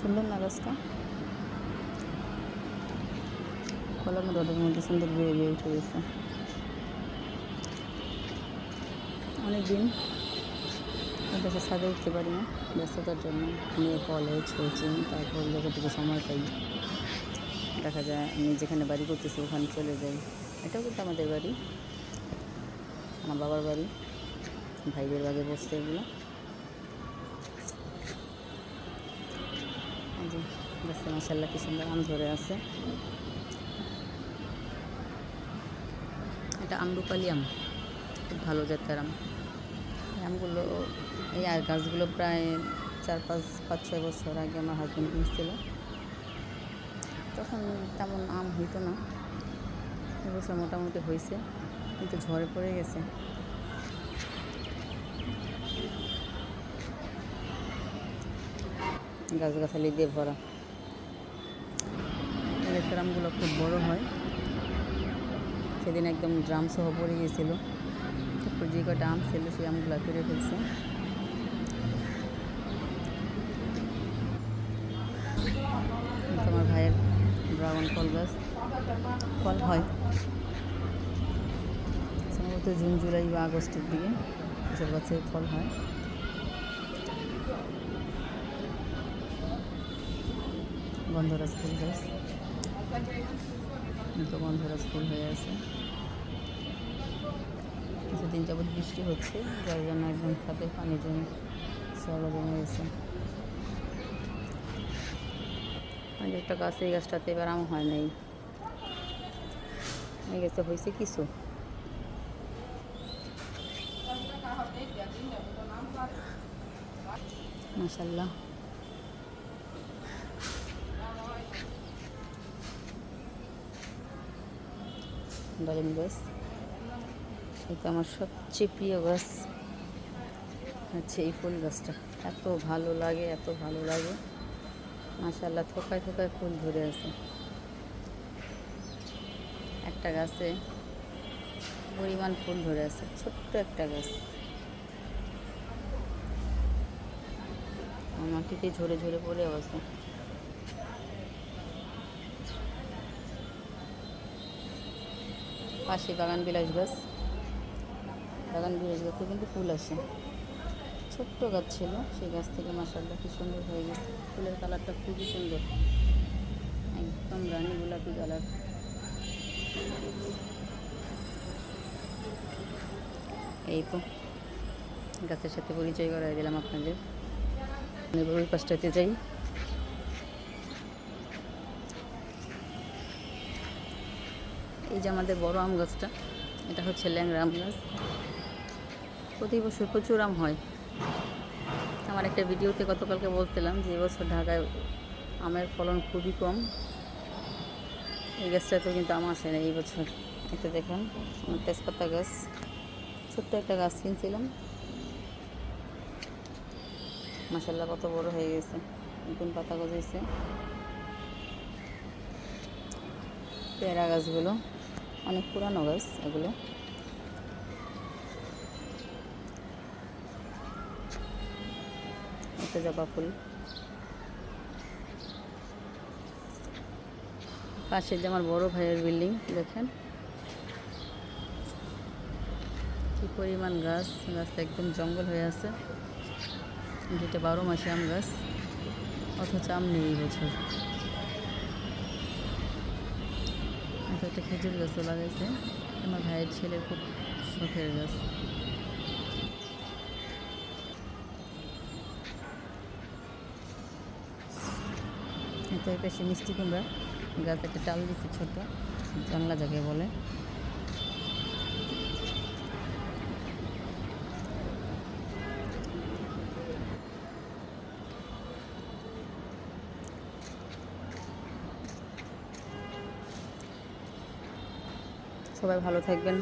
সুন্দর না গাছটা? কলম রোদের মধ্যে সুন্দর বেয়ে বেয়ে উঠে গেছে। অনেক দিন দেশে ছাদে উঠতে পারি না, ব্যস্ততার জন্য। মেয়ে কলেজ কোচিং তারপর যতটুকু সময় পাই। দেখা যায় আমি যেখানে বাড়ি করতেছি ওখানে চলে যাই। এটাও কিন্তু আমাদের বাড়ি, আমার বাবার বাড়ি, ভাইদের বাগে বসতে এগুলো। মাসাল্লাহ কি সুন্দর আম ধরে আছে। এটা আমরুপালি আম, খুব ভালো জাতের আম। আমগুলো, এই আর গাছগুলো প্রায় চার পাঁচ পাঁচ ছয় বছর আগে আমার হাজব্যান্ড কিনছিল। তখন তেমন আম হইতো না। এবছর মোটামুটি হয়েছে কিন্তু ঝড়ে পড়ে গেছে। গাছগাছালি দিয়ে ভরা। গাছের আমগুলো খুব বড় হয়। সেদিন একদম ড্রাম সহ পড়ে গিয়েছিল। যে কটা আম ছিল সেই আমগুলো পেরে ফেলছে। আমার ভাইয়ের ড্রাগন ফল গাছ। ফল হয়। সম্ভবত জুন, জুলাই বা আগস্টের দিকে এসব গাছে ফল হয়। গন্ধরাজ ফুল গাছ। তো গন্ধরাজ ফুল হয়ে আছে কিছুদিন যাবৎ বৃষ্টি হচ্ছে, যার জন্য একদম ছাদে পানি জমে সব জমে গেছে। আর একটা গাছ, এই গাছটাতে এবার আম হয় নাই। এই গাছটা হয়েছে কিছু। মাসাল্লাহ ডালিম গাছ। এটা আমার সবচেয়ে প্রিয় গাছ। হচ্ছে এই ফুল গাছটা এত ভালো লাগে, এত ভালো লাগে। মাশাল্লাহ থোকায় থোকায় ফুল ধরে আছে। একটা গাছে পরিমাণ ফুল ধরে আছে, ছোট্ট একটা গাছ। মাটিতে ঝরে ঝরে পড়ে অবস্থা। পাশে বাগান বিলাস গাছ। বাগান বিলাস গাছে কিন্তু ফুল আসে। ছোট্ট গাছ ছিল, সেই গাছ থেকে মাসাল্লাহ কি সুন্দর হয়ে গেছে। ফুলের কালারটা খুবই সুন্দর। একদম রানী গোলাপি কালার। এই তো, গাছের সাথে পরিচয় করাই দিলাম আপনাদের। ওই পাশটাতে যাই। এই যে আমাদের বড় আম গাছটা, এটা হচ্ছে ল্যাংরা আম গাছ। প্রতি বছর প্রচুর আম হয়। আমার একটা ভিডিওতে গতকালকে বলছিলাম যে এবছর ঢাকায় আমের ফলন খুবই কম। এই গাছটাতেও কিন্তু আম আসে না এই বছর। এটা দেখুন, আমার তেজপাতা গাছ। ছোট্ট একটা গাছ কিনছিলাম। মাসাল্লাহ কত বড় হয়ে গেছে। নতুন পাতা গজাইছে। পেয়ারা গাছগুলো। অনেক পুরানো গাছ, এগুলো। একটা জবা ফুল। পাশে যে আমার বড় ভাইয়ের বিল্ডিং, দেখেন। কি পরিমাণ গাছ গাছটা একদম জঙ্গল হয়ে আছে। যেটা বারো মাসে আম গাছ, অথচ আম নেই বছর। আচ্ছা একটা খেজুর গাছও লাগাইছে। আমার ভাইয়ের ছেলে খুব শখের গাছ। এটা এই মিষ্টি কুমড়া। গাছ একটা ডাল দিচ্ছে ছোট, জানলা যাকে বলে। সবাই ভালো থাকবেন।